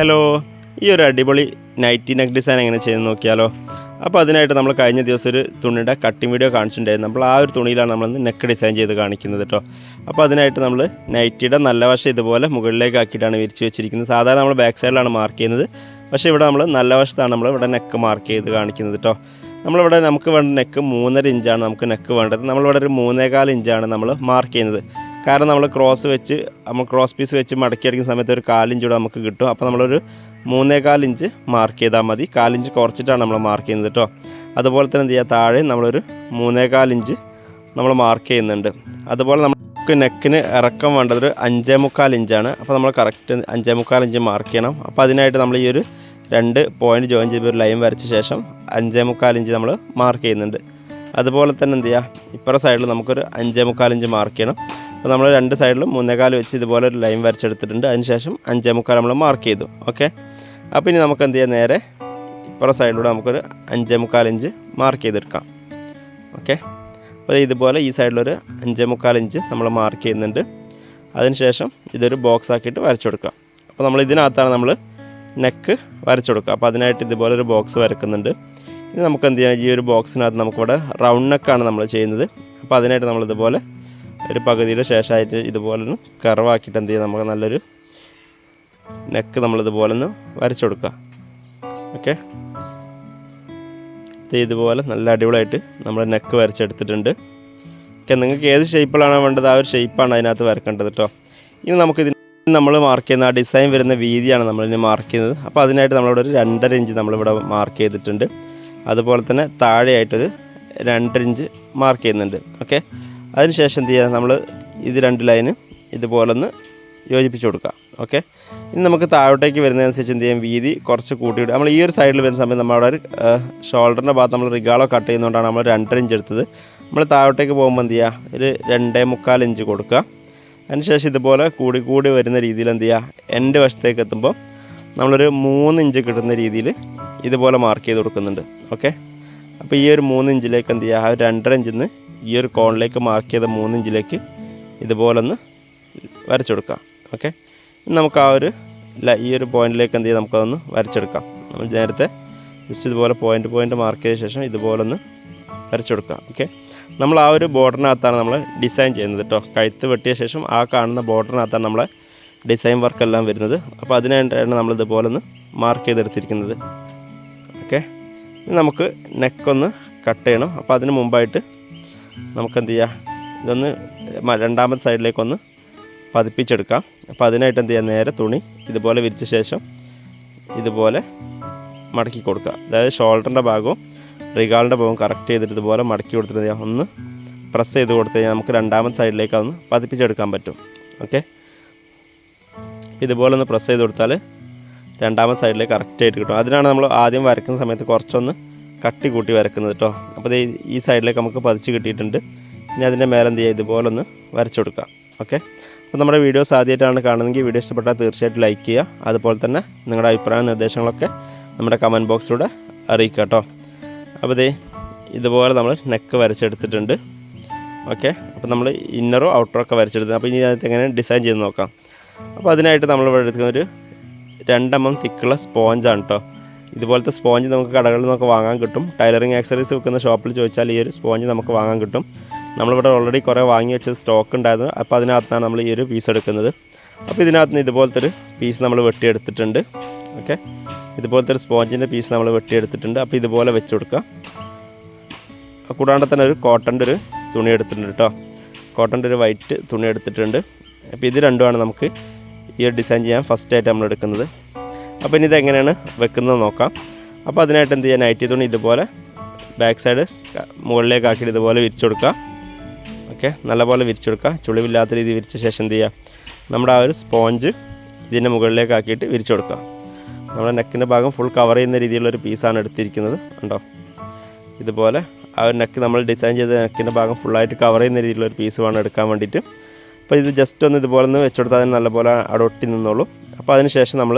Hello ഈ ഒരു അടിപൊളി നൈറ്റി നെക്ക് ഡിസൈൻ എങ്ങനെ ചെയ്ത് നോക്കിയാലോ. അപ്പോൾ അതിനായിട്ട് നമ്മൾ കഴിഞ്ഞ ദിവസം ഒരു തുണിയുടെ കട്ടിങ് വീഡിയോ കാണിച്ചിട്ടുണ്ടായിരുന്നു. നമ്മൾ ആ ഒരു തുണിയിലാണ് നമ്മൾ നെക്ക് ഡിസൈൻ ചെയ്ത് കാണിക്കുന്നത് കേട്ടോ അപ്പോൾ അതിനായിട്ട് നമ്മൾ നൈറ്റിയുടെ നല്ല വശം ഇതുപോലെ മുകളിലേക്ക് ആക്കിയിട്ടാണ് വിരിച്ച് വെച്ചിരിക്കുന്നത്. സാധാരണ നമ്മൾ ബാക്ക് സൈഡിലാണ് മാർക്ക് ചെയ്യുന്നത്. പക്ഷേ ഇവിടെ നമ്മൾ നല്ല വശത്താണ് നമ്മൾ ഇവിടെ നെക്ക് മാർക്ക് ചെയ്ത് കാണിക്കുന്നത് കേട്ടോ നമ്മളിവിടെ നമുക്ക് വേണ്ട നെക്ക് മൂന്നര ഇഞ്ചാണ് നമുക്ക് നെക്ക് വേണ്ടത്. നമ്മളിവിടെ ഒരു മൂന്നേകാൽ ഇഞ്ചാണ് നമ്മൾ മാർക്ക് ചെയ്യുന്നത്. കാരണം നമ്മൾ ക്രോസ് വെച്ച് നമ്മൾ ക്രോസ് പീസ് വെച്ച് മടക്കി അടിക്കുന്ന സമയത്ത് ഒരു കാലിഞ്ച് കൂടെ നമുക്ക് കിട്ടും. അപ്പോൾ നമ്മളൊരു മൂന്നേകാൽ ഇഞ്ച് മാർക്ക് ചെയ്താൽ മതി. കാലിഞ്ച് കുറച്ചിട്ടാണ് നമ്മൾ മാർക്ക് ചെയ്യുന്നത് കേട്ടോ. അതുപോലെ തന്നെ എന്ത് ചെയ്യുക? താഴെ നമ്മളൊരു മൂന്നേകാൽ ഇഞ്ച് നമ്മൾ മാർക്ക് ചെയ്യുന്നുണ്ട്. അതുപോലെ നമുക്ക് നെക്കിന് ഇറക്കം വേണ്ടത് ഒരു അഞ്ചേ മുക്കാൽ ഇഞ്ചാണ്. അപ്പോൾ നമ്മൾ കറക്റ്റ് അഞ്ചേ മുക്കാൽ ഇഞ്ച് മാർക്ക് ചെയ്യണം. അപ്പോൾ അതിനായിട്ട് നമ്മൾ ഈ ഒരു രണ്ട് പോയിന്റ് ജോയിൻ ചെയ്ത് ഒരു ലൈൻ വരച്ച ശേഷം അഞ്ചേ മുക്കാൽ ഇഞ്ച് നമ്മൾ മാർക്ക് ചെയ്യുന്നുണ്ട്. അതുപോലെ തന്നെ എന്ത് ചെയ്യുക? ഇപ്പുറ സൈഡിൽ നമുക്കൊരു അഞ്ചേ മുക്കാൽ ഇഞ്ച് മാർക്ക് ചെയ്യണം. അപ്പോൾ നമ്മൾ രണ്ട് സൈഡിലും മൂന്നേകാൽ വെച്ച് ഇതുപോലെ ഒരു ലൈൻ വരച്ചെടുത്തിട്ടുണ്ട്. അതിനുശേഷം അഞ്ചേ മുക്കാൽ നമ്മൾ മാർക്ക് ചെയ്തു. ഓക്കെ അപ്പോൾ ഇനി നമുക്ക് എന്ത് ചെയ്യാം? നേരെ ഇപ്പുറ സൈഡിലൂടെ നമുക്കൊരു അഞ്ചേ മുക്കാൽ ഇഞ്ച് മാർക്ക് ചെയ്തെടുക്കാം. ഓക്കെ അപ്പോൾ ഇതുപോലെ ഈ സൈഡിലൊരു അഞ്ചേ മുക്കാൽ ഇഞ്ച് നമ്മൾ മാർക്ക് ചെയ്യുന്നുണ്ട്. അതിനുശേഷം ഇതൊരു ബോക്സ് ആക്കിയിട്ട് വരച്ചു കൊടുക്കുക അപ്പോൾ നമ്മൾ ഇതിനകത്താണ് നമ്മൾ നെക്ക് വരച്ചു കൊടുക്കുക അപ്പോൾ അതിനായിട്ട് ഇതുപോലെ ഒരു ബോക്സ് വരക്കുന്നുണ്ട്. ഇനി നമുക്ക് എന്ത് ചെയ്യാം? ഈ ഒരു ബോക്സിനകത്ത് നമുക്കിവിടെ റൗണ്ട് നെക്കാണ് നമ്മൾ ചെയ്യുന്നത്. അപ്പോൾ അതിനായിട്ട് നമ്മൾ ഇതുപോലെ ഒരു പകുതിയുടെ ശേഷമായിട്ട് ഇതുപോലെ ഒന്ന് കറവാക്കിയിട്ട് എന്ത് ചെയ്യുക നമുക്ക് നല്ലൊരു നെക്ക് നമ്മളിതുപോലെ ഒന്ന് വരച്ചു കൊടുക്കുക ഓക്കെ ഇതുപോലെ നല്ല അടിപൊളിയായിട്ട് നമ്മൾ നെക്ക് വരച്ചെടുത്തിട്ടുണ്ട്. ഓക്കെ നിങ്ങൾക്ക് ഏത് ഷേപ്പിലാണ് വേണ്ടത് ആ ഒരു ഷേപ്പാണ് അതിനകത്ത് വരക്കേണ്ടത് കേട്ടോ ഇനി നമുക്ക് നമുക്കിതിന് നമ്മൾ മാർക്ക് ചെയ്യുന്ന ആ ഡിസൈൻ വരുന്ന വീതിയാണ് നമ്മളിനി മാർക്ക് ചെയ്യുന്നത്. അപ്പോൾ അതിനായിട്ട് നമ്മളിവിടെ ഒരു രണ്ടര ഇഞ്ച് നമ്മളിവിടെ മാർക്ക് ചെയ്തിട്ടുണ്ട്. അതുപോലെ തന്നെ താഴെയായിട്ടൊരു രണ്ടര ഇഞ്ച് മാർക്ക് ചെയ്യുന്നുണ്ട്. ഓക്കെ അതിനുശേഷം എന്ത് ചെയ്യുക നമ്മൾ ഇത് രണ്ട് ലൈന് ഇതുപോലൊന്ന് യോജിപ്പിച്ച് കൊടുക്കുക ഓക്കെ ഇനി നമുക്ക് താഴോട്ടേക്ക് വരുന്നതനുസരിച്ച് എന്ത് ചെയ്യാം? വീതി കുറച്ച് കൂട്ടിയിട്ട് നമ്മൾ ഈ ഒരു സൈഡിൽ വരുന്ന സമയത്ത് നമ്മൾ അവിടെ ഒരു ഷോൾഡറിന്റെ ഭാഗത്ത് നമ്മൾ റിഗാളോ കട്ട് ചെയ്യുന്നതുകൊണ്ടാണ് നമ്മൾ രണ്ടര ഇഞ്ച് എടുത്തത്. നമ്മൾ താഴോട്ടേക്ക് പോകുമ്പോൾ എന്ത് ചെയ്യുക ഒരു രണ്ടേ മുക്കാൽ ഇഞ്ച് കൊടുക്കുക. അതിനുശേഷം ഇതുപോലെ കൂടി കൂടി വരുന്ന രീതിയിൽ എന്ത് ചെയ്യുക എന്റെ വശത്തേക്ക് എത്തുമ്പോൾ നമ്മളൊരു മൂന്ന് ഇഞ്ച് കിട്ടുന്ന രീതിയിൽ ഇതുപോലെ മാർക്ക് ചെയ്ത് കൊടുക്കുന്നുണ്ട്. ഓക്കെ അപ്പോൾ ഈ ഒരു മൂന്ന് ഇഞ്ചിലേക്ക് എന്ത് ചെയ്യുക ആ രണ്ടര ഇഞ്ചിൽ നിന്ന് ഈ ഒരു കോണിലേക്ക് മാർക്ക് ചെയ്ത മൂന്നിഞ്ചിലേക്ക് ഇതുപോലൊന്ന് വരച്ചു കൊടുക്കാം. ഓക്കെ നമുക്ക് ആ ഒരു ഈ ഒരു പോയിന്റിലേക്ക് എന്ത് ചെയ്യാം? നമുക്കതൊന്ന് വരച്ചെടുക്കാം. നമ്മൾ നേരത്തെ ജസ്റ്റ് ഇതുപോലെ പോയിന്റ് പോയിന്റ് മാർക്ക് ചെയ്ത ശേഷം ഇതുപോലൊന്ന് വരച്ചു കൊടുക്കാം. ഓക്കെ നമ്മൾ ആ ഒരു ബോർഡറിനകത്താണ് നമ്മൾ ഡിസൈൻ ചെയ്യുന്നത് കേട്ടോ കഴുത്ത് വെട്ടിയ ശേഷം ആ കാണുന്ന ബോർഡറിനകത്താണ് നമ്മളെ ഡിസൈൻ വർക്കെല്ലാം വരുന്നത്. അപ്പോൾ അതിനായിട്ടാണ് നമ്മൾ ഇതുപോലെ ഒന്ന് മാർക്ക് ചെയ്തെടുത്തിരിക്കുന്നത് ഓക്കെ നമുക്ക് നെക്കൊന്ന് കട്ട് ചെയ്യണം. അപ്പോൾ അതിന് മുമ്പായിട്ട് നമുക്ക് എന്ത് ചെയ്യാം ഇതൊന്ന് രണ്ടാമത്തെ സൈഡിലേക്കൊന്ന് പതിപ്പിച്ചെടുക്കാം. അപ്പോൾ അതിനായിട്ട് എന്ത് ചെയ്യാം നേരെ തുണി ഇതുപോലെ വിരിച്ച ശേഷം ഇതുപോലെ മടക്കി കൊടുക്കുക. അതായത് ഷോൾഡറിന്റെ ഭാഗവും റിഗാളിന്റെ ഭാഗവും കറക്റ്റ് ചെയ്തിട്ട് ഇതുപോലെ മടക്കി കൊടുത്തിട്ട് ഒന്ന് പ്രസ് ചെയ്ത് കൊടുത്തു കഴിഞ്ഞാൽ നമുക്ക് രണ്ടാമത്തെ സൈഡിലേക്ക് അതൊന്ന് പതിപ്പിച്ചെടുക്കാൻ പറ്റും. ഓക്കെ? ഇതുപോലെ ഒന്ന് പ്രസ് ചെയ്ത് കൊടുത്താൽ രണ്ടാമത്തെ സൈഡിലേക്ക് കറക്റ്റ് ആയിട്ട് കിട്ടും. അതിനാണ് നമ്മൾ ആദ്യം വരയ്ക്കുന്ന സമയത്ത് കുറച്ചൊന്ന് കട്ടി കൂട്ടി വരക്കുന്നത് കേട്ടോ അപ്പോൾ ഈ സൈഡിലേക്ക് നമുക്ക് പതിച്ച് കിട്ടിയിട്ടുണ്ട്. ഇനി അതിന്റെ മേലെന്ത് ചെയ്യുക? ഇതുപോലെ ഒന്ന് വരച്ചു കൊടുക്കാം ഓക്കെ അപ്പോൾ നമ്മുടെ വീഡിയോസ് ആദ്യമായിട്ടാണ് കാണുന്നതെങ്കിൽ വീഡിയോ ഇഷ്ടപ്പെട്ടാൽ തീർച്ചയായിട്ടും ലൈക്ക് ചെയ്യുക. അതുപോലെ തന്നെ നിങ്ങളുടെ അഭിപ്രായ നിർദ്ദേശങ്ങളൊക്കെ നമ്മുടെ കമന്റ് ബോക്സിലൂടെ അറിയിക്കുക കേട്ടോ അപ്പോൾ ഇതേ ഇതുപോലെ നമ്മൾ നെക്ക് വരച്ചെടുത്തിട്ടുണ്ട്. ഓക്കെ അപ്പോൾ നമ്മൾ ഇന്നറോ ഔട്ടറോ ഒക്കെ വരച്ചെടുത്തത് അപ്പോൾ ഇനി അതിനകത്ത് എങ്ങനെ ഡിസൈൻ ചെയ്ത് നോക്കാം. അപ്പോൾ അതിനായിട്ട് നമ്മൾ ഇവിടെ എടുക്കുന്ന ഒരു രണ്ടെണ്ണം തിക്കുള്ള സ്പോഞ്ചാണ് കേട്ടോ ഇതുപോലത്തെ സ്പോഞ്ച് നമുക്ക് കടകളിൽ നിന്നൊക്കെ വാങ്ങാൻ കിട്ടും. ടൈലറിങ് ആക്സറീസ് വെക്കുന്ന ഷോപ്പിൽ ചോദിച്ചാൽ ഈ ഒരു സ്പോഞ്ച് നമുക്ക് വാങ്ങാൻ കിട്ടും. നമ്മളിവിടെ ഓൾറെഡി കുറേ വാങ്ങി വെച്ചത് സ്റ്റോക്ക് ഉണ്ടായിരുന്നു. അപ്പോൾ അതിനകത്താണ് നമ്മൾ ഈ ഒരു പീസ് എടുക്കുന്നത്. അപ്പോൾ ഇതിനകത്ത് നിന്ന് ഇതുപോലത്തെ ഒരു പീസ് നമ്മൾ വെട്ടിയെടുത്തിട്ടുണ്ട്. ഓക്കെ ഇതുപോലത്തെ ഒരു സ്പോഞ്ചിന്റെ പീസ് നമ്മൾ വെട്ടിയെടുത്തിട്ടുണ്ട്. അപ്പോൾ ഇതുപോലെ വെച്ച് കൊടുക്കുക. കൂടാണ്ട് തന്നെ ഒരു കോട്ടന്റെ ഒരു തുണി എടുത്തിട്ടുണ്ട് കേട്ടോ. കോട്ടന്റെ ഒരു വൈറ്റ് തുണി എടുത്തിട്ടുണ്ട്. അപ്പോൾ ഇത് രണ്ടുമാണ് നമുക്ക് ഈ ഒരു ഡിസൈൻ ചെയ്യാൻ ഫസ്റ്റ് ആയിട്ട് നമ്മൾ എടുക്കുന്നത്. അപ്പോൾ ഇനി ഇതെങ്ങനെയാണ് വെക്കുന്നത് നോക്കാം. അപ്പോൾ അതിനായിട്ട് എന്ത് ചെയ്യാൻ നൈറ്റി തുണി ഇതുപോലെ ബാക്ക് സൈഡ് മുകളിലേക്ക് ആക്കിയിട്ട് ഇതുപോലെ വിരിച്ചു കൊടുക്കുക. ഓക്കെ നല്ലപോലെ വിരിച്ചു കൊടുക്കുക. ചുളിവില്ലാത്ത രീതിയിൽ വിരിച്ച ശേഷം എന്ത് ചെയ്യുക? നമ്മുടെ ആ ഒരു സ്പോഞ്ച് ഇതിന്റെ മുകളിലേക്ക് ആക്കിയിട്ട് വിരിച്ചു കൊടുക്കുക. നമ്മുടെ നെക്കിന്റെ ഭാഗം ഫുൾ കവർ ചെയ്യുന്ന രീതിയിലുള്ള ഒരു പീസാണ് എടുത്തിരിക്കുന്നത്. ഉണ്ടോ ഇതുപോലെ ആ ഒരു നെക്ക് നമ്മൾ ഡിസൈൻ ചെയ്ത നെക്കിന്റെ ഭാഗം ഫുള്ളായിട്ട് കവർ ചെയ്യുന്ന രീതിയിലുള്ള ഒരു പീസ് വേണം എടുക്കാൻ വേണ്ടിയിട്ട്. അപ്പോൾ ഇത് ജസ്റ്റ് ഒന്ന് ഇതുപോലെ ഒന്ന് വെച്ചെടുത്താൽ അതിന് നല്ലപോലെ അവിടെ ഒട്ടി നിന്നോളൂ. അപ്പോൾ അതിന് ശേഷം നമ്മൾ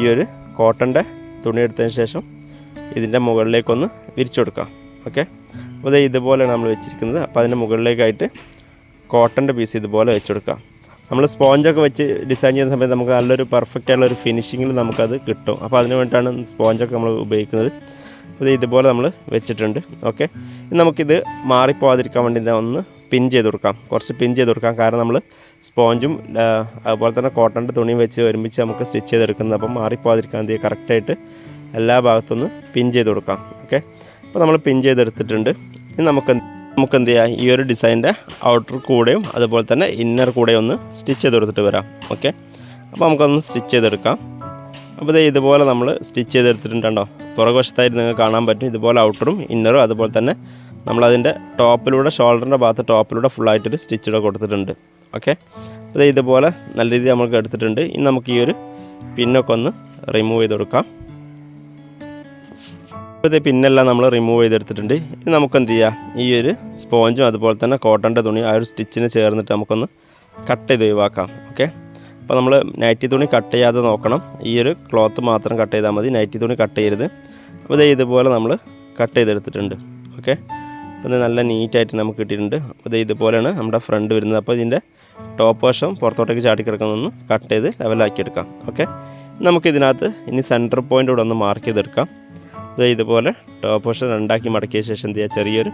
ഈ ഒരു കോട്ടന്റെ തുണി എടുത്തതിന് ശേഷം ഇതിന്റെ മുകളിലേക്കൊന്ന് വിരിച്ചു കൊടുക്കാം. ഓക്കെ? അപ്പോൾ ഇതേ ഇതുപോലെയാണ് നമ്മൾ വെച്ചിരിക്കുന്നത്. അപ്പോൾ അതിന്റെ മുകളിലേക്കായിട്ട് കോട്ടന്റെ പീസ് ഇതുപോലെ വെച്ച് കൊടുക്കാം. നമ്മൾ സ്പോഞ്ചൊക്കെ വെച്ച് ഡിസൈൻ ചെയ്യുന്ന സമയത്ത് നമുക്ക് നല്ലൊരു പെർഫെക്റ്റ് ആയിട്ടുള്ള ഒരു ഫിനിഷിങ്ങിൽ നമുക്കത് കിട്ടും. അപ്പോൾ അതിന് വേണ്ടിയിട്ടാണ് സ്പോഞ്ചൊക്കെ നമ്മൾ ഉപയോഗിക്കുന്നത്. ഇത് ഇതുപോലെ നമ്മൾ വെച്ചിട്ടുണ്ട്. ഓക്കെ? നമുക്കിത് മാറിപ്പോകാതിരിക്കാൻ വേണ്ടി ഒന്ന് പിൻ ചെയ്ത് കൊടുക്കാം. കുറച്ച് പിൻ ചെയ്ത് കൊടുക്കാം. കാരണം നമ്മൾ സ്പോഞ്ചും അതുപോലെ തന്നെ കോട്ടന്റെ തുണിയും വെച്ച് ഒരുമിച്ച് നമുക്ക് സ്റ്റിച്ച് ചെയ്തെടുക്കുന്നത്. അപ്പം മാറിപ്പോകാതിരിക്കാൻ എന്ത് കറക്റ്റായിട്ട് എല്ലാ ഭാഗത്തുനിന്ന് പിൻ ചെയ്ത് കൊടുക്കാം. ഓക്കെ? അപ്പോൾ നമ്മൾ പിൻ ചെയ്തെടുത്തിട്ടുണ്ട്. ഇനി നമുക്ക് നമുക്ക് എന്ത് ചെയ്യാം? ഈ ഒരു ഡിസൈന്റെ ഔട്ടർ കൂടെയും അതുപോലെ തന്നെ ഇന്നർ കൂടെയും ഒന്ന് സ്റ്റിച്ച് ചെയ്ത് കൊടുത്തിട്ട് വരാം. ഓക്കെ? അപ്പോൾ നമുക്കൊന്ന് സ്റ്റിച്ച് ചെയ്തെടുക്കാം. അപ്പോൾ ദേ ഇതുപോലെ നമ്മൾ സ്റ്റിച്ച് ചെയ്തെടുത്തിട്ടുണ്ടോ പുറകുവശത്തായിട്ട് നിങ്ങൾക്ക് കാണാൻ പറ്റും. ഇതുപോലെ ഔട്ടറും ഇന്നറും അതുപോലെ തന്നെ നമ്മളതിന്റെ ടോപ്പിലൂടെ ഷോൾഡറിന്റെ ഭാഗത്ത് ടോപ്പിലൂടെ ഫുള്ളായിട്ടൊരു സ്റ്റിച്ചിടെ കൊടുത്തിട്ടുണ്ട്. ഓക്കെ? അത് ഇതുപോലെ നല്ല രീതിയിൽ നമുക്ക് എടുത്തിട്ടുണ്ട്. ഇനി നമുക്ക് ഈ ഒരു പിന്നൊക്കെ ഒന്ന് റിമൂവ് ചെയ്ത് കൊടുക്കാം. ഇപ്പോൾ ഇത് പിന്നെല്ലാം നമ്മൾ റിമൂവ് ചെയ്തെടുത്തിട്ടുണ്ട് ഇനി നമുക്ക് എന്ത് ചെയ്യാം? ഈ ഒരു സ്പോഞ്ചും അതുപോലെ തന്നെ കോട്ടന്റെ തുണി ആ ഒരു സ്റ്റിച്ചിന് ചേർന്നിട്ട് നമുക്കൊന്ന് കട്ട് ചെയ്ത് ഒഴിവാക്കാം. ഓക്കെ? അപ്പോൾ നമ്മൾ നൈറ്റി തുണി കട്ട് ചെയ്യാതെ നോക്കണം. ഈ ഒരു ക്ലോത്ത് മാത്രം കട്ട് ചെയ്താൽ മതി. നൈറ്റി തുണി കട്ട് ചെയ്യരുത്. അപ്പോൾ ഇത് ഇതുപോലെ നമ്മൾ കട്ട് ചെയ്തെടുത്തിട്ടുണ്ട് ഓക്കെ? അപ്പോൾ ഇത് നല്ല നീറ്റായിട്ട് നമുക്ക് കിട്ടിയിട്ടുണ്ട്. അപ്പോൾ ഇത് ഇതുപോലെയാണ് നമ്മുടെ ഫ്രണ്ട് വരുന്നത്. അപ്പോൾ ഇതിന്റെ ടോപ്പ് വശം പുറത്തോട്ടേക്ക് ചാടി കിടക്കുന്നൊന്ന് കട്ട് ചെയ്ത് ലെവലാക്കി എടുക്കാം ഓക്കെ നമുക്കിതിനകത്ത് ഇനി സെന്റർ പോയിന്റ് കൂടെ ഒന്ന് മാർക്ക് ചെയ്തെടുക്കാം. ഇത് ഇതുപോലെ ടോപ്പ് വശം രണ്ടാക്കി മടക്കിയ ശേഷം എന്ത് ചെയ്യുക ചെറിയൊരു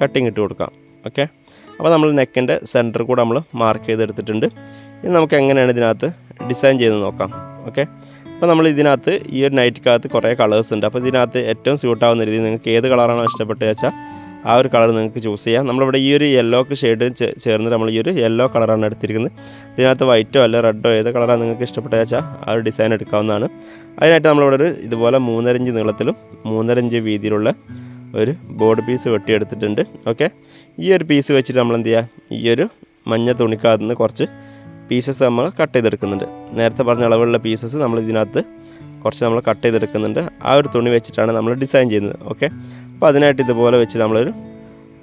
കട്ടിങ് ഇട്ട് കൊടുക്കാം. ഓക്കെ അപ്പോൾ നമ്മൾ നെക്കിന്റെ സെന്റർ കൂടെ നമ്മൾ മാർക്ക് ചെയ്തെടുത്തിട്ടുണ്ട്. ഇനി നമുക്ക് എങ്ങനെയാണ് ഇതിനകത്ത് ഡിസൈൻ ചെയ്ത് നോക്കാം. ഓക്കെ അപ്പോൾ നമ്മൾ ഇതിനകത്ത് ഈ ഒരു നൈറ്റ് നൈറ്റിക്കകത്ത് കുറേ കളേഴ്സ് ഉണ്ട്. അപ്പോൾ ഇതിനകത്ത് ഏറ്റവും സ്യൂട്ടാവുന്ന രീതിയിൽ നിങ്ങൾക്ക് ഏത് കളറാണോ ഇഷ്ടപ്പെട്ടത് വെച്ചാൽ ആ ഒരു കളർ നിങ്ങൾക്ക് ചൂസ് ചെയ്യാം. നമ്മളിവിടെ ഈ ഒരു യെല്ലോക്ക് ഷെയ്ഡ് ചേർന്ന് നമ്മൾ ഈ ഒരു യെല്ലോ കളറാണ് എടുത്തിരിക്കുന്നത്. ഇതിനകത്ത് വൈറ്റോ അല്ല റെഡോ ഏത് കളറാണ് നിങ്ങൾക്ക് ഇഷ്ടപ്പെട്ടത് വെച്ചാൽ ആ ഒരു ഡിസൈൻ എടുക്കാവുന്നതാണ്. അതിനായിട്ട് നമ്മളിവിടെ ഒരു ഇതുപോലെ മൂന്നര ഇഞ്ച് നീളത്തിലും മൂന്നര ഇഞ്ച് വീതിയിലുള്ള ഒരു ബോർഡ് പീസ് വെട്ടിയെടുത്തിട്ടുണ്ട്. ഓക്കെ ഈ ഒരു പീസ് വെച്ചിട്ട് നമ്മൾ എന്ത് ചെയ്യുക ഈ ഒരു മഞ്ഞ തുണിക്കകത്ത് നിന്ന് കുറച്ച് പീസസ് നമ്മൾ കട്ട് ചെയ്തെടുക്കുന്നുണ്ട്. നേരത്തെ പറഞ്ഞ അളവുള്ള പീസസ് നമ്മൾ ഇതിനകത്ത് കുറച്ച് നമ്മൾ കട്ട് ചെയ്തെടുക്കുന്നുണ്ട്. ആ ഒരു തുണി വെച്ചിട്ടാണ് നമ്മൾ ഡിസൈൻ ചെയ്യുന്നത്. ഓക്കെ അപ്പോൾ അതിനായിട്ട് ഇതുപോലെ വെച്ച് നമ്മളൊരു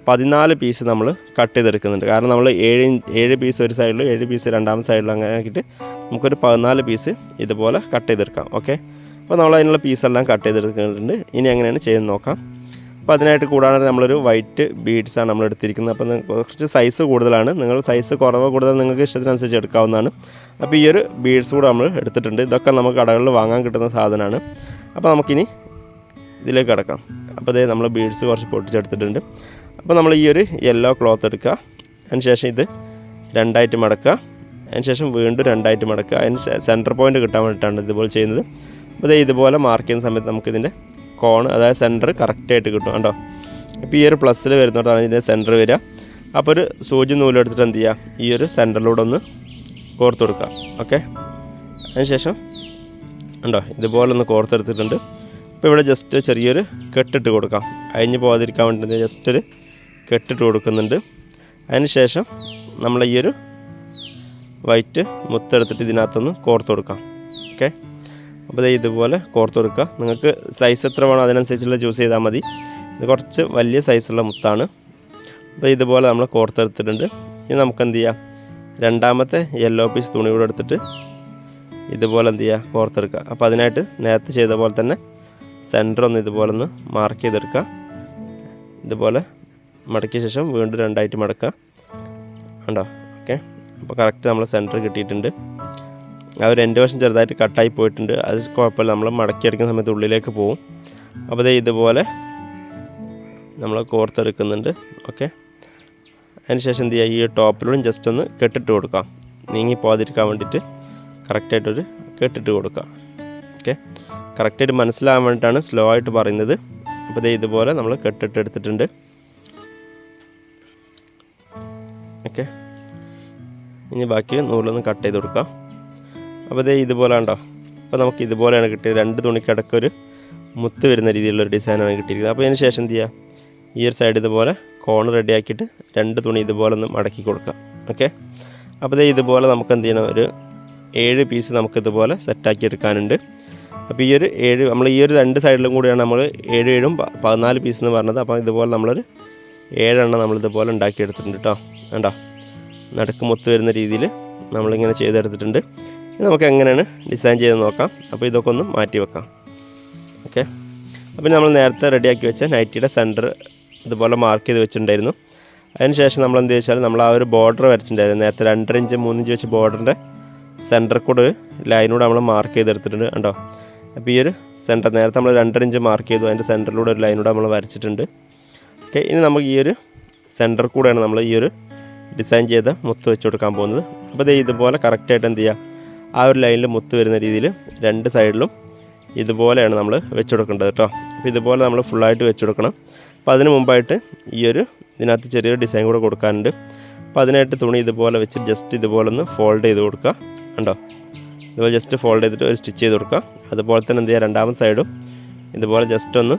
പതിനാല് പീസ് നമ്മൾ കട്ട് ചെയ്തെടുക്കുന്നുണ്ട്. കാരണം നമ്മൾ ഏഴ് ഏഴ് പീസ് ഒരു സൈഡിലും ഏഴ് പീസ് രണ്ടാമത്തെ സൈഡിലും അങ്ങനെ ആക്കിയിട്ട് നമുക്കൊരു പതിനാല് പീസ് ഇതുപോലെ കട്ട് ചെയ്തെടുക്കാം. ഓക്കെ അപ്പോൾ നമ്മൾ അതിനുള്ള പീസെല്ലാം കട്ട് ചെയ്തെടുക്കുന്നുണ്ട്. ഇനി എങ്ങനെയാണ് ചെയ്ത് നോക്കാം. അപ്പോൾ അതിനായിട്ട് കൂടാതെ നമ്മളൊരു വൈറ്റ് ബീഡ്സാണ് നമ്മൾ എടുത്തിരിക്കുന്നത്. അപ്പോൾ കുറച്ച് സൈസ് കൂടുതലാണ്. നിങ്ങൾ സൈസ് കുറവ് കൂടുതൽ നിങ്ങൾക്ക് ഇഷ്ടത്തിനനുസരിച്ച് എടുക്കാവുന്നതാണ്. അപ്പോൾ ഈ ഒരു ബീഡ്സ് കൂടെ നമ്മൾ എടുത്തിട്ടുണ്ട്. ഇതൊക്കെ നമുക്ക് കടകളിൽ വാങ്ങാൻ കിട്ടുന്ന സാധനമാണ്. അപ്പോൾ നമുക്കിനി ഇതിലേക്ക് കിടക്കാം. അപ്പോൾ അതേ നമ്മൾ ബീഡ്സ് കുറച്ച് പൊട്ടിച്ചെടുത്തിട്ടുണ്ട്. അപ്പോൾ നമ്മൾ ഈ ഒരു യെല്ലോ ക്ലോത്ത് എടുക്കുക. അതിന് ശേഷം ഇത് രണ്ടായിട്ട് മടക്കുക. അതിന് ശേഷം വീണ്ടും രണ്ടായിട്ട് മടക്കുക. അതിന് സെന്റർ പോയിന്റ് കിട്ടാൻ വേണ്ടിയിട്ടാണ് ഇതുപോലെ ചെയ്യുന്നത്. അപ്പോൾ ദേ ഇതുപോലെ മാർക്ക് ചെയ്യുന്ന സമയത്ത് നമുക്കിതിന്റെ കോൺ അതായത് സെന്റർ കറക്റ്റായിട്ട് കിട്ടും കണ്ടോ? ഇപ്പോൾ ഈ ഒരു പ്ലസ്സിൽ വരുന്നോണ്ടാണ് ഇതിന്റെ സെന്റർ വരിക. അപ്പോൾ ഒരു സൂചി നൂലെടുത്തിട്ട് എന്ത് ചെയ്യുക? ഈ ഒരു സെന്ററിലൂടെ ഒന്ന് കോർത്ത് കൊടുക്കുക. ഓക്കെ അതിനുശേഷം ഉണ്ടോ ഇതുപോലെ ഒന്ന് കോർത്തെടുത്തിട്ടുണ്ട്. ഇപ്പോൾ ഇവിടെ ജസ്റ്റ് ചെറിയൊരു കെട്ടിട്ട് കൊടുക്കാം. അഴിഞ്ഞ് പോകാതിരിക്കാൻ വേണ്ടി ജസ്റ്റ് ഒരു കെട്ടിട്ട് കൊടുക്കുന്നുണ്ട്. അതിനുശേഷം നമ്മൾ ഈ ഒരു വൈറ്റ് മുത്തെടുത്തിട്ട് ഇതിനകത്തുനിന്ന് കോർത്ത് കൊടുക്കാം. ഓക്കെ അപ്പോൾ ഇത് ഇതുപോലെ കോർത്ത് കൊടുക്കുക. നിങ്ങൾക്ക് സൈസ് എത്ര വേണോ അതിനനുസരിച്ചുള്ള ചൂസ് ചെയ്താൽ മതി. ഇത് കുറച്ച് വലിയ സൈസുള്ള മുത്താണ്. അപ്പോൾ ഇതുപോലെ നമ്മൾ കോർത്തെടുത്തിട്ടുണ്ട്. ഇനി നമുക്ക് എന്ത് ചെയ്യാം? രണ്ടാമത്തെ യെല്ലോ പീസ് തുണി കൂടെ എടുത്തിട്ട് ഇതുപോലെ എന്ത് ചെയ്യുക കോർത്തെടുക്കുക. അപ്പോൾ അതിനായിട്ട് നേരത്തെ ചെയ്ത പോലെ തന്നെ സെന്റർ ഒന്ന് ഇതുപോലെ ഒന്ന് മാർക്ക് ചെയ്തെടുക്കുക ഇതുപോലെ മടക്കിയ ശേഷം വീണ്ടും രണ്ടായിട്ട് മടക്കുക ഉണ്ടോ ഓക്കെ അപ്പോൾ കറക്റ്റ് നമ്മൾ സെന്റർ കിട്ടിയിട്ടുണ്ട്. ഒരു എന്റെ വശം ചെറുതായിട്ട് കട്ടായി പോയിട്ടുണ്ട്. അത് കുഴപ്പമില്ല. നമ്മൾ മടക്കിയെടുക്കുന്ന സമയത്ത് ഉള്ളിലേക്ക് പോകും അപ്പോൾ ദേ ഇതുപോലെ നമ്മൾ കോർത്തെടുക്കുന്നുണ്ട് ഓക്കെ അതിന് ശേഷം എന്ത് ചെയ്യുക ഈ ടോപ്പിലൂടെ ജസ്റ്റ് ഒന്ന് കെട്ടിട്ട് കൊടുക്കാം. നീങ്ങി പോകാതിരിക്കാൻ വേണ്ടിയിട്ട് കറക്റ്റായിട്ടൊരു കെട്ടിട്ട് കൊടുക്കുക ഓക്കെ കറക്റ്റായിട്ട് മനസ്സിലാകാൻ വേണ്ടിയിട്ടാണ് സ്ലോ ആയിട്ട് പറയുന്നത്. അപ്പോൾ ദേ ഇതുപോലെ നമ്മൾ കെട്ടിട്ട് എടുത്തിട്ടുണ്ട്. ഓക്കെ ഇനി ബാക്കി നൂലൊന്ന് കട്ട് ചെയ്ത് കൊടുക്കാം. അപ്പോൾ ദേ ഇതുപോലെ ഉണ്ടോ അപ്പോൾ നമുക്ക് ഇതുപോലെയാണ് കിട്ടിയത്. രണ്ട് തുണിക്കിടക്ക് ഒരു മുത്ത് വരുന്ന രീതിയിലുള്ള ഒരു ഡിസൈനാണ് കിട്ടിയിരിക്കുന്നത്. അപ്പോൾ അതിന് ശേഷം എന്ത് ചെയ്യുക ഈ ഒരു സൈഡ് ഇതുപോലെ കോൺ റെഡി ആക്കിയിട്ട് രണ്ട് തുണി ഇതുപോലെ ഒന്ന് മടക്കി കൊടുക്കാം. ഓക്കെ അപ്പോൾ ദേ ഇതുപോലെ നമുക്ക് എന്ത് ചെയ്യണം? ഒരു ഏഴ് പീസ് നമുക്കിതുപോലെ സെറ്റാക്കി എടുക്കാനുണ്ട്. അപ്പോൾ ഈ ഒരു ഏഴ് നമ്മൾ ഈ ഒരു രണ്ട് സൈഡിലും കൂടിയാണ് നമ്മൾ ഏഴ് ഏഴും പതിനാല് പീസ് എന്ന് പറഞ്ഞത്. അപ്പോൾ ഇതുപോലെ നമ്മളൊരു ഏഴെണ്ണം നമ്മളിതുപോലെ ഉണ്ടാക്കിയെടുത്തിട്ടുണ്ട് കേട്ടോ കണ്ടോ? നടുക്ക് മൊത്ത് വരുന്ന രീതിയിൽ നമ്മളിങ്ങനെ ചെയ്തെടുത്തിട്ടുണ്ട്. നമുക്ക് എങ്ങനെയാണ് ഡിസൈൻ ചെയ്ത് നോക്കാം. അപ്പോൾ ഇതൊക്കെ ഒന്ന് മാറ്റി വെക്കാം. ഓക്കെ അപ്പോൾ നമ്മൾ നേരത്തെ റെഡിയാക്കി വെച്ച നൈറ്റിയുടെ സെന്റർ ഇതുപോലെ മാർക്ക് ചെയ്ത് വെച്ചിട്ടുണ്ടായിരുന്നു. അതിനുശേഷം നമ്മൾ എന്ത് വെച്ചാൽ നമ്മൾ ആ ഒരു ബോർഡർ വരച്ചിട്ടുണ്ടായിരുന്നു. നേരത്തെ രണ്ടര ഇഞ്ച് മൂന്നിഞ്ച് വെച്ച് ബോർഡറിന്റെ സെന്റർ കൂടെ ലൈനൂടെ നമ്മൾ മാർക്ക് ചെയ്തെടുത്തിട്ടുണ്ട്. കണ്ടോ? അപ്പോൾ ഈ ഒരു സെന്റർ നേരത്തെ നമ്മൾ രണ്ടര ഇഞ്ച് മാർക്ക് ചെയ്തു. അതിന്റെ സെന്ററിലൂടെ ഒരു ലൈനൂടെ നമ്മൾ വരച്ചിട്ടുണ്ട്. ഓക്കെ ഇനി നമുക്ക് ഈ ഒരു സെന്റർ കൂടെയാണ് നമ്മൾ ഈ ഒരു ഡിസൈൻ ചെയ്ത മുത്ത് വെച്ച് കൊടുക്കാൻ പോകുന്നത്. അപ്പോൾ ദേ ഇതുപോലെ കറക്റ്റായിട്ട് എന്ത് ചെയ്യുക ആ ഒരു ലൈനിൽ മുത്ത് വരുന്ന രീതിയിൽ രണ്ട് സൈഡിലും ഇതുപോലെയാണ് നമ്മൾ വെച്ച് കൊടുക്കേണ്ടത് കേട്ടോ. അപ്പോൾ ഇതുപോലെ നമ്മൾ ഫുള്ളായിട്ട് വെച്ച് കൊടുക്കണം. അപ്പോൾ അതിന് മുമ്പായിട്ട് ഈ ഒരു ഇതിനകത്ത് ചെറിയൊരു ഡിസൈൻ കൂടെ കൊടുക്കാനുണ്ട്. അപ്പോൾ അതിനായിട്ട് തുണി ഇതുപോലെ വെച്ച് ജസ്റ്റ് ഇതുപോലെ ഒന്ന് ഫോൾഡ് ചെയ്ത് കൊടുക്കുക. കണ്ടോ? ഇതുപോലെ ജസ്റ്റ് ഫോൾഡ് ചെയ്തിട്ട് ഒരു സ്റ്റിച്ച് ചെയ്ത് കൊടുക്കുക. അതുപോലെ തന്നെ എന്ത് ചെയ്യുക? രണ്ടാമത്തെ സൈഡും ഇതുപോലെ ജസ്റ്റ് ഒന്ന്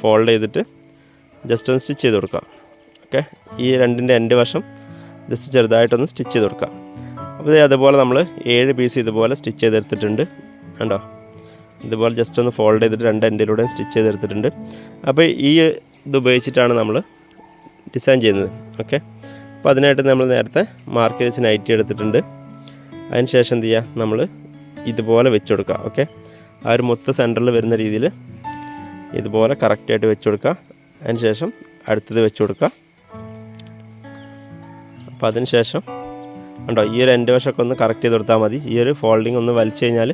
ഫോൾഡ് ചെയ്തിട്ട് ജസ്റ്റ് ഒന്ന് സ്റ്റിച്ച് ചെയ്ത് കൊടുക്കുക. ഓക്കെ ഈ രണ്ടിന്റെ എന്റെ വശം ജസ്റ്റ് ചെറുതായിട്ടൊന്ന് സ്റ്റിച്ച് ചെയ്ത് കൊടുക്കുക. അപ്പോൾ ഇതേ അതുപോലെ നമ്മൾ ഏഴ് പീസ് ഇതുപോലെ സ്റ്റിച്ച് ചെയ്തെടുത്തിട്ടുണ്ട്. കണ്ടോ? ഇതുപോലെ ജസ്റ്റ് ഒന്ന് ഫോൾഡ് ചെയ്തിട്ട് രണ്ട് എൻഡിലൂടെ സ്റ്റിച്ച് ചെയ്തെടുത്തിട്ടുണ്ട്. അപ്പോൾ ഈ ഇത് ഉപയോഗിച്ചിട്ടാണ് നമ്മൾ ഡിസൈൻ ചെയ്യുന്നത്. ഓക്കെ അപ്പോൾ അതിനായിട്ട് നമ്മൾ നേരത്തെ മാർക്ക് ചെയ്ത് നൈറ്റി എടുത്തിട്ടുണ്ട്. അതിന് ശേഷം എന്ത് ചെയ്യുക? നമ്മൾ ഇതുപോലെ വെച്ച് കൊടുക്കുക ഓക്കെ ആ ഒരു മൊത്ത സെന്ററിൽ വരുന്ന രീതിയിൽ ഇതുപോലെ കറക്റ്റായിട്ട് വെച്ച് കൊടുക്കുക അതിന് ശേഷം അടുത്തത് വെച്ച് കൊടുക്കുക അപ്പോൾ അതിന് ശേഷം ഉണ്ടോ ഈ ഒരു എന്റെ വശമൊക്കെ ഒന്ന് കറക്റ്റ് ചെയ്ത് കൊടുത്താൽ മതി. ഈ ഒരു ഫോൾഡിങ് ഒന്ന് വലിച്ചു കഴിഞ്ഞാൽ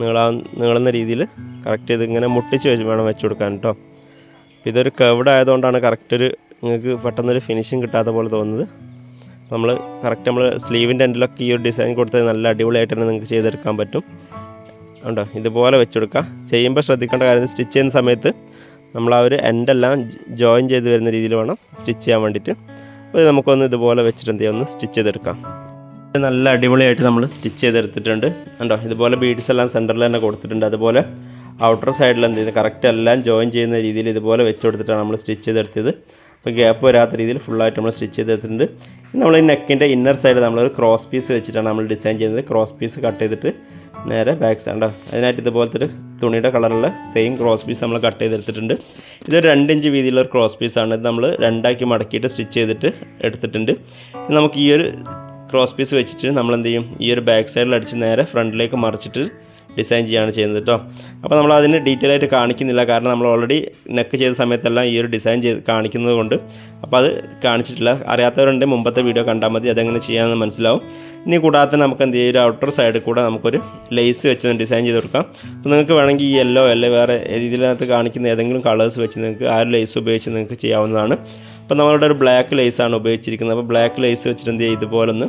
നീളാ നീളുന്ന രീതിയിൽ കറക്റ്റ് ചെയ്ത് ഇങ്ങനെ മുട്ടിച്ച് വെച്ച് വേണം വെച്ച് കൊടുക്കാൻ കേട്ടോ ഇതൊരു കർവ്ഡ് ആയതുകൊണ്ടാണ് കറക്റ്റ് ഒരു നിങ്ങൾക്ക് പെട്ടെന്നൊരു ഫിനിഷിങ് കിട്ടാത്ത പോലെ തോന്നുന്നത്. നമ്മൾ കറക്റ്റ് നമ്മൾ സ്ലീവിന്റെ എൻഡിലൊക്കെ ഈ ഒരു ഡിസൈൻ കൊടുത്തത് നല്ല അടിപൊളിയായിട്ട് തന്നെ നിങ്ങൾക്ക് ചെയ്തെടുക്കാൻ പറ്റും. ഉണ്ടോ ഇതുപോലെ വെച്ചെടുക്കുക. ചെയ്യുമ്പോൾ ശ്രദ്ധിക്കേണ്ട കാര്യം സ്റ്റിച്ച് ചെയ്യുന്ന സമയത്ത് നമ്മൾ ആ ഒരു എൻഡെല്ലാം ജോയിൻ ചെയ്ത് വരുന്ന രീതിയിൽ വേണം സ്റ്റിച്ച് ചെയ്യാൻ വേണ്ടിയിട്ട്. അപ്പോൾ നമുക്കൊന്ന് ഇതുപോലെ വെച്ചിട്ട് എന്ത് ചെയ്യാം? ഒന്ന് സ്റ്റിച്ച് ചെയ്തെടുക്കാം. നല്ല അടിപൊളിയായിട്ട് നമ്മൾ സ്റ്റിച്ച് ചെയ്തെടുത്തിട്ടുണ്ട്. ഉണ്ടോ ഇതുപോലെ ബീഡ്സ് എല്ലാം സെന്ററിൽ തന്നെ കൊടുത്തിട്ടുണ്ട്. അതുപോലെ ഔട്ടർ സൈഡിൽ എന്ത് ചെയ്യുന്നത് കറക്റ്റ് എല്ലാം ജോയിൻ ചെയ്യുന്ന രീതിയിൽ ഇതുപോലെ വെച്ച് കൊടുത്തിട്ടാണ് നമ്മൾ സ്റ്റിച്ച് ചെയ്തെടുത്തത്. അപ്പോൾ ഗ്യാപ്പ് വരാത്ത രീതിയിൽ ഫുള്ളായിട്ട് നമ്മൾ സ്റ്റിച്ച് ചെയ്തെടുത്തിട്ടുണ്ട് ഇനി നമ്മൾ ഈ നെക്കിന്റെ ഇന്നർ സൈഡ് നമ്മളൊരു ക്രോസ് പീസ് വെച്ചിട്ടാണ് നമ്മൾ ഡിസൈൻ ചെയ്യുന്നത്. ക്രോസ് പീസ് കട്ട് ചെയ്തിട്ട് നേരെ ബാക്ക് സൈഡ് അതിനായിട്ട് ഇതുപോലത്തെ ഒരു തുണിയുടെ കളറുള്ള സെയിം ക്രോസ് പീസ് നമ്മൾ കട്ട് ചെയ്തെടുത്തിട്ടുണ്ട് ഇതൊരു രണ്ട് ഇഞ്ച് വീതിയിലുള്ള ഒരു ക്രോസ് പീസാണ് ഇത് നമ്മൾ രണ്ടാക്കി മടക്കിയിട്ട് സ്റ്റിച്ച് ചെയ്തിട്ട് എടുത്തിട്ടുണ്ട്. നമുക്ക് ഈ ഒരു ക്രോസ് പീസ് വെച്ചിട്ട് നമ്മൾ എന്ത് ചെയ്യും? ഈ ഒരു ബാക്ക് സൈഡിൽ അടിച്ച് നേരെ ഫ്രണ്ടിലേക്ക് മറിച്ചിട്ട് ഡിസൈൻ ചെയ്യാണ് ചെയ്യുന്നത് കേട്ടോ അപ്പോൾ നമ്മൾ അതിന് ഡീറ്റെയിൽ ആയിട്ട് കാണിക്കുന്നില്ല. കാരണം നമ്മൾ ഓൾറെഡി നെക്ക് ചെയ്ത സമയത്തെല്ലാം ഈ ഒരു ഡിസൈൻ ചെയ്ത് കാണിക്കുന്നത് കൊണ്ട്. അപ്പോൾ അത് കാണിച്ചിട്ടില്ല. അറിയാത്തവരുണ്ട് മുമ്പത്തെ വീഡിയോ കണ്ടാൽ മതി. അതെങ്ങനെ ചെയ്യാമെന്ന് മനസ്സിലാവും. ഇനി കൂടാതെ നമുക്ക് എന്ത് ചെയ്യും? ഔട്ടർ സൈഡിൽ കൂടെ നമുക്കൊരു ലേസ് വെച്ച് ഡിസൈൻ ചെയ്ത് കൊടുക്കാം. അപ്പോൾ നിങ്ങൾക്ക് വേണമെങ്കിൽ ഈ യെല്ലോ അല്ലെ വേറെ ഇതിനകത്ത് കാണിക്കുന്ന ഏതെങ്കിലും കളേഴ്സ് വെച്ച് നിങ്ങൾക്ക് ആ ഒരു ലേസ് ഉപയോഗിച്ച് നിങ്ങൾക്ക് ചെയ്യാവുന്നതാണ്. അപ്പോൾ നമ്മളുടെ ഒരു ബ്ലാക്ക് ലേസാണ് ഉപയോഗിച്ചിരിക്കുന്നത്. അപ്പോൾ ബ്ലാക്ക് ലേസ് വെച്ചിട്ട് എന്ത് ചെയ്യുക? ഇതുപോലെ ഒന്ന്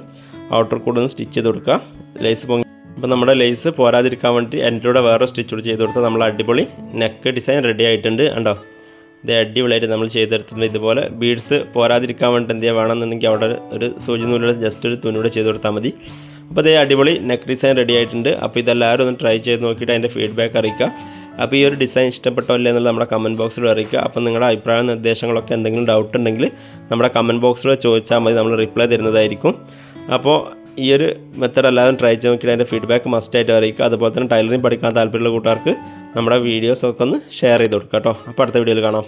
ഔട്ടർ കൂടെ ഒന്ന് സ്റ്റിച്ച് ചെയ്ത് കൊടുക്കുക. ലേസ് പൊങ്ങി അപ്പോൾ നമ്മുടെ ലേസ് പോരാതിരിക്കാൻ വേണ്ടി എന്റെ വേറെ സ്റ്റിച്ച് കൂടി ചെയ്ത് കൊടുത്താൽ നമ്മൾ അടിപൊളി നെക്ക് ഡിസൈൻ റെഡി ആയിട്ടുണ്ട് കണ്ടോ? ഇത് അടിപൊളിയായിട്ട് നമ്മൾ ചെയ്തെടുത്തിട്ടുണ്ട്. ഇതുപോലെ ബീഡ്സ് പോരാതിരിക്കാൻ വേണ്ടി എന്ത് വേണമെന്നുണ്ടെങ്കിൽ അവിടെ ഒരു സൂചി നൂലിൽ ജസ്റ്റ് ഒരു തുണിയുടെ ചെയ്ത് കൊടുത്താൽ മതി. അപ്പോൾ ഇതേ അടിപൊളി നെക്ക് ഡിസൈൻ റെഡി ആയിട്ടുണ്ട്. അപ്പോൾ ഇതെല്ലാവരും ഒന്ന് ട്രൈ ചെയ്ത് നോക്കിയിട്ട് അതിന്റെ ഫീഡ്ബാക്ക് അറിയിക്കുക. അപ്പോൾ ഈ ഒരു ഡിസൈൻ ഇഷ്ടപ്പെട്ടോ അല്ലേ എന്നുള്ള നമ്മുടെ കമന്റ് ബോക്സിൽ അറിയിക്കുക. അപ്പോൾ നിങ്ങളുടെ അഭിപ്രായ നിർദ്ദേശങ്ങളൊക്കെ എന്തെങ്കിലും ഡൗട്ട് ഉണ്ടെങ്കിൽ നമ്മുടെ കമന്റ് ബോക്സിൽ ചോദിച്ചാൽ മതി. നമ്മൾ റിപ്ലൈ തരുന്നതായിരിക്കും. അപ്പോൾ ഈ ഒരു മെത്തേഡ് എല്ലാവരും ട്രൈ ചെയ്ത് നോക്കിയിട്ട് അതിന്റെ ഫീഡ്ബാക്ക് മസ്റ്റായിട്ട് അറിയിക്കുക. അതുപോലെ തന്നെ ടൈലറിങ് പഠിക്കാൻ താല്പര്യമുള്ള കൂട്ടുകാർക്ക് നമ്മുടെ വീഡിയോസൊക്കെ ഒന്ന് ഷെയർ ചെയ്ത് കൊടുക്കുക കേട്ടോ. അപ്പോൾ അടുത്ത വീഡിയോയിൽ കാണാം.